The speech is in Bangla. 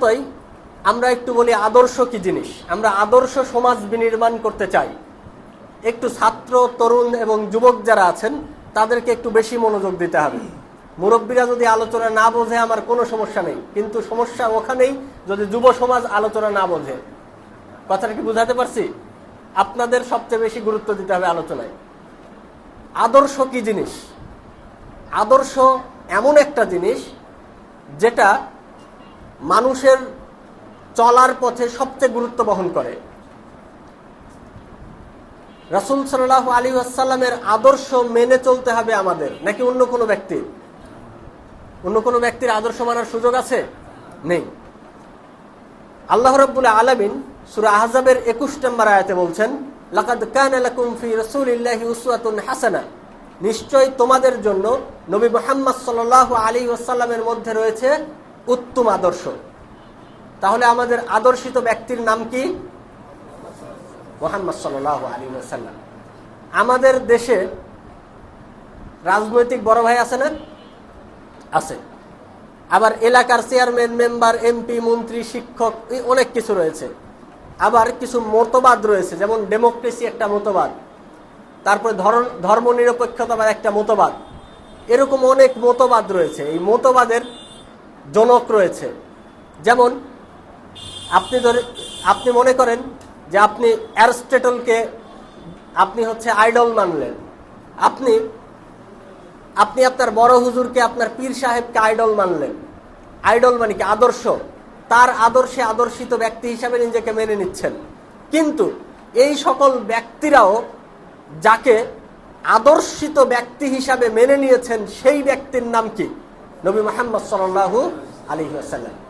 তাই আমরা একটু বলি আদর্শ কি জিনিস? আমরা আদর্শ সমাজ বিনির্মাণ করতে চাই। একটু ছাত্র, তরুণ এবং যুবক যারা আছেন, তাদেরকে একটু বেশি মনোযোগ দিতে হবে। মুরব্বীরা যদি আলোচনা না বোঝে, আমার কোনো সমস্যা নেই। কিন্তু সমস্যা ওখানেই যদি যুব সমাজ আলোচনা না বোঝে। কথাটা কি বুঝাতে পারছি? আপনাদের সবচেয়ে বেশি গুরুত্ব দিতে হবে আলোচনায়। আদর্শ কি জিনিস? আদর্শ এমন একটা জিনিস যেটা মানুষের চলার পথে সবচেয়ে গুরুত্ব বহন করে। রাসুল সাল্লাহ আলী আসাল্লামের আদর্শ মেনে চলতে হবে আমাদের। নাকি অন্য কোনো ব্যক্তির অন্য কোনো ব্যক্তির আদর্শ মানার সুযোগ আছে? নেই। আল্লাহ রব্বুল আলমিন সুরা আহজাবের একুশ নম্বর আয়াতে বলছেন, লাকাদ কান লাকুম ফি রাসূলিল্লাহি উসওয়াতুন হাসানা। নিশ্চয় তোমাদের জন্য নবী মুহাম্মদ সাল্লাল্লাহু আলাইহি ওয়াসাল্লামের মধ্যে রয়েছে উত্তম আদর্শ। তাহলে আমাদের আদর্শিত ব্যক্তির নাম কি? মোহাম্মদ সাল্লাল্লাহু আলাইহি ওয়াসাল্লাম। আমাদের দেশে রাজনৈতিক বড় ভাই আছে না? আছে। আবার এলাকার চেয়ারম্যান, মেম্বার, এমপি, মন্ত্রী, শিক্ষক অনেক কিছু রয়েছে। আবার কিছু মতবাদ রয়েছে, যেমন ডেমোক্রেসি একটা মতবাদ, তারপরে ধর্ম নিরপেক্ষতাবাদ একটা মতবাদ। এরকম অনেক মতবাদ রয়েছে। এই মতবাদের জনক রয়েছে। যেমন, আপনি ধরে, আপনি মনে করেন যে আপনি অ্যারস্টেটলকে, আপনি হচ্ছে আইডল মানলেন। আপনি আপনি আপনার বড় হুজুরকে, আপনার পীর সাহেবকে আইডল মানলেন। আইডল মানে কি? আদর্শ। তার আদর্শে আদর্শিত ব্যক্তি হিসাবে নিজেকে মেনে নিচ্ছেন। কিন্তু এই সকল ব্যক্তিরাও যাকে আদর্শিত ব্যক্তি হিসাবে মেনে নিয়েছেন সেই ব্যক্তির নাম কি? নবী মোহাম্মদ সাল্লাহু আলী আসাল্লাম